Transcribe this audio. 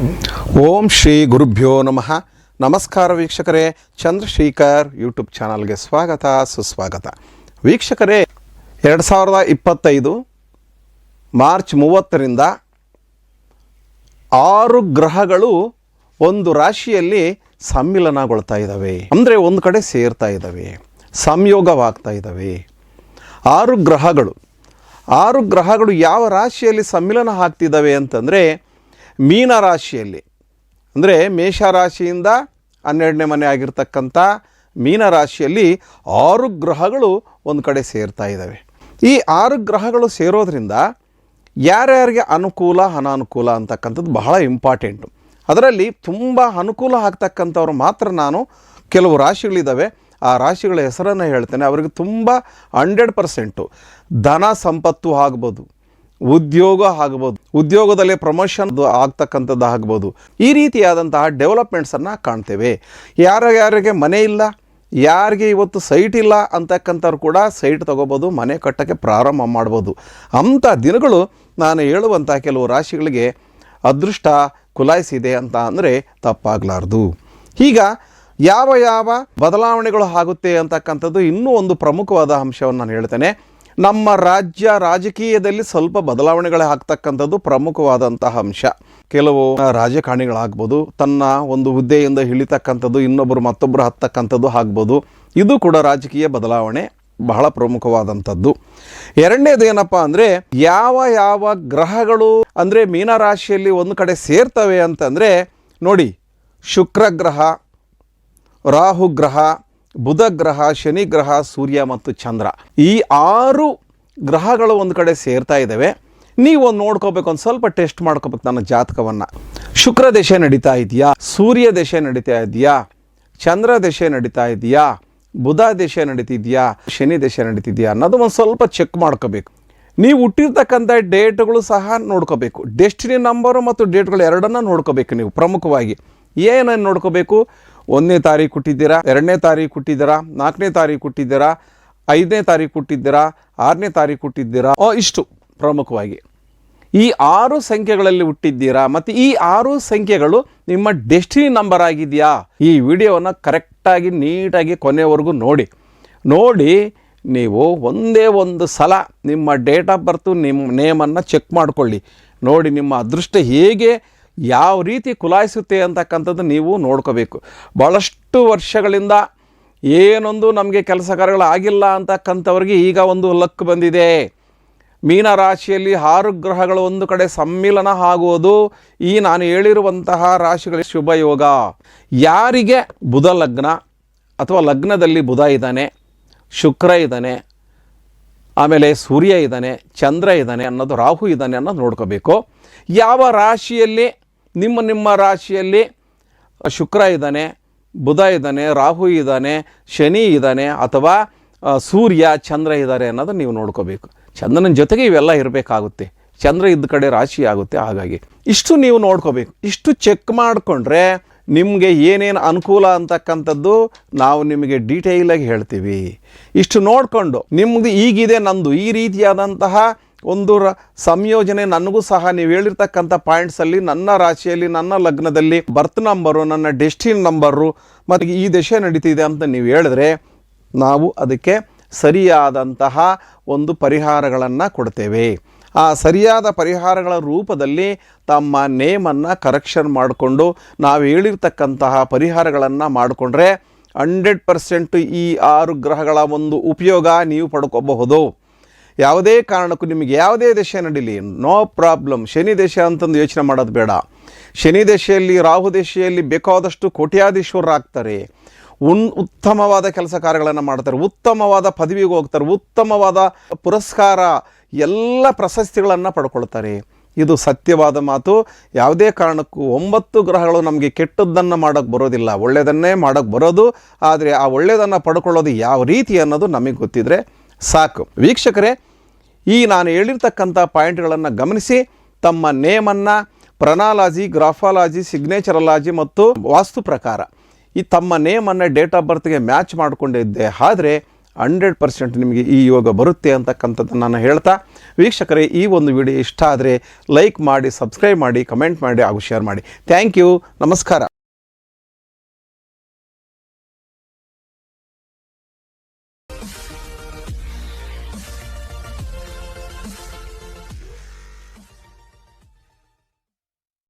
ಓಂ ಶ್ರೀ ಗುರುಭ್ಯೋ ನಮಃ. ನಮಸ್ಕಾರ ವೀಕ್ಷಕರೇ. ಚಂದ್ರಶೇಖರ್ ಯೂಟ್ಯೂಬ್ ಚಾನಲ್ಗೆ ಸ್ವಾಗತ, ಸುಸ್ವಾಗತ. ವೀಕ್ಷಕರೇ, ಎರಡು ಸಾವಿರದ ಇಪ್ಪತ್ತೈದು ಮಾರ್ಚ್ ಮೂವತ್ತರಿಂದ ಆರು ಗ್ರಹಗಳು ಒಂದು ರಾಶಿಯಲ್ಲಿ ಸಮ್ಮಿಲನಗೊಳ್ತಾ ಇದ್ದಾವೆ. ಅಂದರೆ ಒಂದು ಕಡೆ ಸೇರ್ತಾ ಇದ್ದಾವೆ. ಸಂಯೋಗವಾಗ್ತಾ ಇದ್ದಾವೆ. ಆರು ಗ್ರಹಗಳು. ಆರು ಗ್ರಹಗಳು ಯಾವ ರಾಶಿಯಲ್ಲಿ ಸಮ್ಮಿಲನ ಆಗ್ತಿದ್ದಾವೆ ಅಂತಂದರೆ ಮೀನ ರಾಶಿಯಲ್ಲಿ, ಅಂದರೆ ಮೇಷರಾಶಿಯಿಂದ ಹನ್ನೆರಡನೇ ಮನೆ ಆಗಿರ್ತಕ್ಕಂಥ ಮೀನ ರಾಶಿಯಲ್ಲಿ ಆರು ಗ್ರಹಗಳು ಒಂದು ಕಡೆ ಸೇರ್ತಾ ಇದ್ದಾವೆ ಈ ಆರು ಗ್ರಹಗಳು ಸೇರೋದ್ರಿಂದ ಯಾರ್ಯಾರಿಗೆ ಅನುಕೂಲ, ಅನಾನುಕೂಲ ಅಂತಕ್ಕಂಥದ್ದು ಬಹಳ ಇಂಪಾರ್ಟೆಂಟು. ಅದರಲ್ಲಿ ತುಂಬ ಅನುಕೂಲ ಆಗ್ತಕ್ಕಂಥವ್ರು ಮಾತ್ರ ನಾನು ಕೆಲವು ರಾಶಿಗಳಿದ್ದಾವೆ ಆ ರಾಶಿಗಳ ಹೆಸರನ್ನು ಹೇಳ್ತೇನೆ. ಅವರಿಗೆ ತುಂಬ ಹಂಡ್ರೆಡ್ ಪರ್ಸೆಂಟು ಧನ ಸಂಪತ್ತು ಆಗ್ಬೋದು. ಉದ್ಯೋಗ ಆಗ್ಬೋದು. ಉದ್ಯೋಗದಲ್ಲಿ ಪ್ರಮೋಷನ್ ಆಗ್ತಕ್ಕಂಥದ್ದು ಆಗ್ಬೋದು. ಈ ರೀತಿಯಾದಂತಹ ಡೆವಲಪ್ಮೆಂಟ್ಸನ್ನು ಕಾಣ್ತೇವೆ. ಯಾರ ಯಾರಿಗೆ ಮನೆ ಇಲ್ಲ, ಯಾರಿಗೆ ಇವತ್ತು ಸೈಟ್ ಇಲ್ಲ ಅಂತಕ್ಕಂಥವ್ರು ಕೂಡ ಸೈಟ್ ತೊಗೋಬೋದು, ಮನೆ ಕಟ್ಟೋಕ್ಕೆ ಪ್ರಾರಂಭ ಮಾಡ್ಬೋದು. ಅಂಥ ದಿನಗಳು ನಾನು ಹೇಳುವಂಥ ಕೆಲವು ರಾಶಿಗಳಿಗೆ ಅದೃಷ್ಟ ಕುಲಾಯಿಸಿದೆ ಅಂತ ಅಂದರೆ ತಪ್ಪಾಗಲಾರ್ದು. ಈಗ ಯಾವ ಯಾವ ಬದಲಾವಣೆಗಳು ಆಗುತ್ತೆ ಅಂತಕ್ಕಂಥದ್ದು ಇನ್ನೂ ಒಂದು ಪ್ರಮುಖವಾದ ಅಂಶವನ್ನು ನಾನು ಹೇಳ್ತೇನೆ. ನಮ್ಮ ರಾಜ್ಯ ರಾಜಕೀಯದಲ್ಲಿ ಸ್ವಲ್ಪ ಬದಲಾವಣೆಗಳೇ ಆಗ್ತಕ್ಕಂಥದ್ದು ಪ್ರಮುಖವಾದಂತಹ ಅಂಶ. ಕೆಲವು ರಾಜಕಾರಣಿಗಳಾಗ್ಬೋದು, ತನ್ನ ಒಂದು ಹುದ್ದೆಯಿಂದ ಇಳಿತಕ್ಕಂಥದ್ದು ಇನ್ನೊಬ್ಬರು ಮತ್ತೊಬ್ಬರು ಹತ್ತಕ್ಕಂಥದ್ದು ಆಗ್ಬೋದು. ಇದು ಕೂಡ ರಾಜಕೀಯ ಬದಲಾವಣೆ ಬಹಳ ಪ್ರಮುಖವಾದಂಥದ್ದು. ಎರಡನೇದು ಏನಪ್ಪ ಅಂದರೆ, ಯಾವ ಯಾವ ಗ್ರಹಗಳು ಅಂದರೆ ಮೀನರಾಶಿಯಲ್ಲಿ ಒಂದು ಕಡೆ ಸೇರ್ತವೆ ಅಂತಂದರೆ, ನೋಡಿ ಶುಕ್ರ ಗ್ರಹ ರಾಹು ಗ್ರಹ ಬುಧ ಗ್ರಹ, ಶನಿ ಗ್ರಹ, ಸೂರ್ಯ ಮತ್ತು ಚಂದ್ರ ಈ ಆರು ಗ್ರಹಗಳು ಒಂದು ಕಡೆ ಸೇರ್ತಾ ಇದ್ದಾವೆ ನೀವು ಒಂದು ನೋಡ್ಕೋಬೇಕು, ಒಂದು ಸ್ವಲ್ಪ ಟೆಸ್ಟ್ ಮಾಡ್ಕೋಬೇಕು ನನ್ನ ಜಾತಕವನ್ನು. ಶುಕ್ರ ದಶೆ ನಡೀತಾ ಇದೆಯಾ? ಸೂರ್ಯ ದಶೆ ನಡೀತಾ ಇದೆಯಾ? ಚಂದ್ರ ದಶೆ ನಡೀತಾ ಇದೆಯಾ? ಬುಧ ದಶೆ ನಡೀತಿದೆಯಾ? ಶನಿ ದಶೆ ನಡೀತಿದೆಯಾ? ಅನ್ನೋದು ಒಂದು ಸ್ವಲ್ಪ ಚೆಕ್ ಮಾಡ್ಕೋಬೇಕು. ನೀವು ಹುಟ್ಟಿರ್ತಕ್ಕಂಥ ಡೇಟ್ಗಳು ಸಹ ನೋಡ್ಕೋಬೇಕು. ಡೆಸ್ಟಿನಿ ನಂಬರು ಮತ್ತು ಡೇಟ್ಗಳು ಎರಡನ್ನ ನೋಡ್ಕೋಬೇಕು ನೀವು ಪ್ರಮುಖವಾಗಿ. ಏನೇನು ನೋಡ್ಕೋಬೇಕು? ಒಂದನೇ ತಾರೀಕು ಕೊಟ್ಟಿದ್ದೀರಾ, ಎರಡನೇ ತಾರೀಕು ಕೊಟ್ಟಿದ್ದೀರಾ, ನಾಲ್ಕನೇ ತಾರೀಕು ಕೊಟ್ಟಿದ್ದೀರಾ, ಐದನೇ ತಾರೀಕು ಕೊಟ್ಟಿದ್ದೀರಾ, ಆರನೇ ತಾರೀಕು ಕೊಟ್ಟಿದ್ದೀರಾ? ಇಷ್ಟು ಪ್ರಮುಖವಾಗಿ. ಈ ಆರು ಸಂಖ್ಯೆಗಳಲ್ಲಿ ಹುಟ್ಟಿದ್ದೀರಾ? ಮತ್ತು ಈ ಆರು ಸಂಖ್ಯೆಗಳು ನಿಮ್ಮ ಡೆಸ್ಟಿನಿ ನಂಬರ್ ಆಗಿದೆಯಾ? ಈ ವಿಡಿಯೋವನ್ನು ಕರೆಕ್ಟಾಗಿ, ನೀಟಾಗಿ ಕೊನೆವರೆಗೂ ನೋಡಿ. ನೋಡಿ, ನೀವು ಒಂದೇ ಒಂದು ಸಲ ನಿಮ್ಮ ಡೇಟ್ ಆಫ್ ಬರ್ತು, ನಿಮ್ಮ ನೇಮನ್ನು ಚೆಕ್ ಮಾಡಿಕೊಳ್ಳಿ. ನೋಡಿ, ನಿಮ್ಮ ಅದೃಷ್ಟ ಹೇಗೆ ಯಾವ ರೀತಿ ಕುಲಾಯಿಸುತ್ತೆ ಅಂತಕ್ಕಂಥದ್ದು ನೀವು ನೋಡ್ಕೋಬೇಕು. ಭಾಳಷ್ಟು ವರ್ಷಗಳಿಂದ ಏನೊಂದು ನಮಗೆ ಕೆಲಸ ಆಗಿಲ್ಲ ಅಂತಕ್ಕಂಥವ್ರಿಗೆ ಈಗ ಒಂದು ಲಕ್ ಬಂದಿದೆ. ಮೀನ ರಾಶಿಯಲ್ಲಿ ಆರು ಗ್ರಹಗಳು ಒಂದು ಕಡೆ ಸಮ್ಮಿಲನ ಆಗುವುದು. ಈ ನಾನು ಹೇಳಿರುವಂತಹ ರಾಶಿಗಳ ಶುಭಯೋಗ ಯಾರಿಗೆ ಬುಧ ಲಗ್ನ ಅಥವಾ ಲಗ್ನದಲ್ಲಿ ಬುಧ ಇದ್ದಾನೆ, ಶುಕ್ರ ಇದ್ದಾನೆ, ಆಮೇಲೆ ಸೂರ್ಯ ಇದ್ದಾನೆ, ಚಂದ್ರ ಇದ್ದಾನೆ ಅನ್ನೋದು ರಾಹು ಇದ್ದಾನೆ ಅನ್ನೋದು ನೋಡ್ಕೋಬೇಕು. ಯಾವ ರಾಶಿಯಲ್ಲಿ ನಿಮ್ಮ ನಿಮ್ಮ ರಾಶಿಯಲ್ಲಿ ಶುಕ್ರ ಇದ್ದಾನೆ, ಬುಧ ಇದ್ದಾನೆ, ರಾಹು ಇದ್ದಾನೆ, ಶನಿ ಇದ್ದಾನೆ ಅಥವಾ ಸೂರ್ಯ, ಚಂದ್ರ ಇದ್ದಾರೆ ಅನ್ನೋದನ್ನು ನೀವು ನೋಡ್ಕೋಬೇಕು. ಚಂದ್ರನ ಜೊತೆಗೆ ಇವೆಲ್ಲ ಇರಬೇಕಾಗುತ್ತೆ. ಚಂದ್ರ ಇದ್ದ ಕಡೆ ರಾಶಿ ಆಗುತ್ತೆ. ಹಾಗಾಗಿ ಇಷ್ಟು ನೀವು ನೋಡ್ಕೋಬೇಕು. ಇಷ್ಟು ಚೆಕ್ ಮಾಡಿಕೊಂಡ್ರೆ ನಿಮಗೆ ಏನೇನು ಅನುಕೂಲ ಅಂತಕ್ಕಂಥದ್ದು ನಾವು ನಿಮಗೆ ಡೀಟೇಲಾಗಿ ಹೇಳ್ತೀವಿ. ಇಷ್ಟು ನೋಡಿಕೊಂಡು ನಿಮ್ಮದು ಈಗಿದೆ ನಂದು ಈ ರೀತಿಯಾದಂತಹ ಒಂದು ರ ಸಂಯೋಜನೆ ನನಗೂ ಸಹ ನೀವು ಹೇಳಿರ್ತಕ್ಕಂಥ ಪಾಯಿಂಟ್ಸಲ್ಲಿ ನನ್ನ ರಾಶಿಯಲ್ಲಿ, ನನ್ನ ಲಗ್ನದಲ್ಲಿ ಬರ್ತ್ ನಂಬರು ನನ್ನ ಡೆಸ್ಟಿನ್ ನಂಬರು ಮತ್ತು ಈ ದಶೆ ನಡೀತಿದೆ ಅಂತ ನೀವು ಹೇಳಿದ್ರೆ ನಾವು ಅದಕ್ಕೆ ಸರಿಯಾದಂತಹ ಒಂದು ಪರಿಹಾರಗಳನ್ನು ಕೊಡ್ತೇವೆ. ಆ ಸರಿಯಾದ ಪರಿಹಾರಗಳ ರೂಪದಲ್ಲಿ ತಮ್ಮ ನೇಮನ್ನು ಕರೆಕ್ಷನ್ ಮಾಡಿಕೊಂಡು ನಾವು ಹೇಳಿರ್ತಕ್ಕಂತಹ ಪರಿಹಾರಗಳನ್ನು ಮಾಡಿಕೊಂಡ್ರೆ ಹಂಡ್ರೆಡ್ ಪರ್ಸೆಂಟ್ ಈ ಆರು ಗ್ರಹಗಳ ಒಂದು ಉಪಯೋಗ ನೀವು ಪಡ್ಕೋಬಹುದು. ಯಾವುದೇ ಕಾರಣಕ್ಕೂ ನಿಮಗೆ ಯಾವುದೇ ದೇಶ ನಡೀಲಿ ನೋ ಪ್ರಾಬ್ಲಮ್ ಶನಿ ದೇಶ ಅಂತಂದು ಯೋಚನೆ ಮಾಡೋದು ಬೇಡ. ಶನಿ ದೇಶೆಯಲ್ಲಿ, ರಾಹು ದೇಶೆಯಲ್ಲಿ ಬೇಕಾದಷ್ಟು ಕೋಟ್ಯಾಧೀಶ್ವರರಾಗ್ತಾರೆ ಉನ್, ಉತ್ತಮವಾದ ಕೆಲಸ ಕಾರ್ಯಗಳನ್ನು ಮಾಡ್ತಾರೆ, ಉತ್ತಮವಾದ ಪದವಿಗೆ ಹೋಗ್ತಾರೆ, ಉತ್ತಮವಾದ ಪುರಸ್ಕಾರ, ಎಲ್ಲ ಪ್ರಶಸ್ತಿಗಳನ್ನು ಪಡ್ಕೊಳ್ತಾರೆ. ಇದು ಸತ್ಯವಾದ ಮಾತು. ಯಾವುದೇ ಕಾರಣಕ್ಕೂ ಒಂಬತ್ತು ಗ್ರಹಗಳು ನಮಗೆ ಕೆಟ್ಟದ್ದನ್ನು ಮಾಡೋಕ್ಕೆ ಬರೋದಿಲ್ಲ. ಒಳ್ಳೆಯದನ್ನೇ ಮಾಡೋಕ್ಕೆ ಬರೋದು. ಆದರೆ ಆ ಒಳ್ಳೆಯದನ್ನು ಪಡ್ಕೊಳ್ಳೋದು ಯಾವ ರೀತಿ ಅನ್ನೋದು ನಮಗೆ ಗೊತ್ತಿದ್ರೆ ಸಾಕು. ವೀಕ್ಷಕರೇ ಈ ನಾನು ಹೇಳಿರ್ತಕ್ಕಂಥ ಪಾಯಿಂಟ್ಗಳನ್ನು ಗಮನಿಸಿ, ತಮ್ಮ ನೇಮನ್ನು ಪ್ರನಾಲಾಜಿ ಗ್ರಾಫಾಲಜಿ, ಸಿಗ್ನೇಚರಲಾಜಿ ಮತ್ತು ವಾಸ್ತು ಪ್ರಕಾರ ಈ ತಮ್ಮ ನೇಮನ್ನು ಡೇಟ್ ಆಫ್ ಬರ್ತ್ಗೆ ಮ್ಯಾಚ್ ಮಾಡಿಕೊಂಡಿದ್ದೆ ಆದರೆ ಹಂಡ್ರೆಡ್ ಪರ್ಸೆಂಟ್ ನಿಮಗೆ ಈ ಯೋಗ ಬರುತ್ತೆ ಅಂತಕ್ಕಂಥದ್ದು ನಾನು ಹೇಳ್ತಾ, ವೀಕ್ಷಕರೇ, ಈ ಒಂದು ವಿಡಿಯೋ ಇಷ್ಟ ಆದರೆ ಲೈಕ್ ಮಾಡಿ, ಸಬ್ಸ್ಕ್ರೈಬ್ ಮಾಡಿ, ಕಮೆಂಟ್ ಮಾಡಿ ಹಾಗೂ ಶೇರ್ ಮಾಡಿ. ಥ್ಯಾಂಕ್ ಯು, ನಮಸ್ಕಾರ.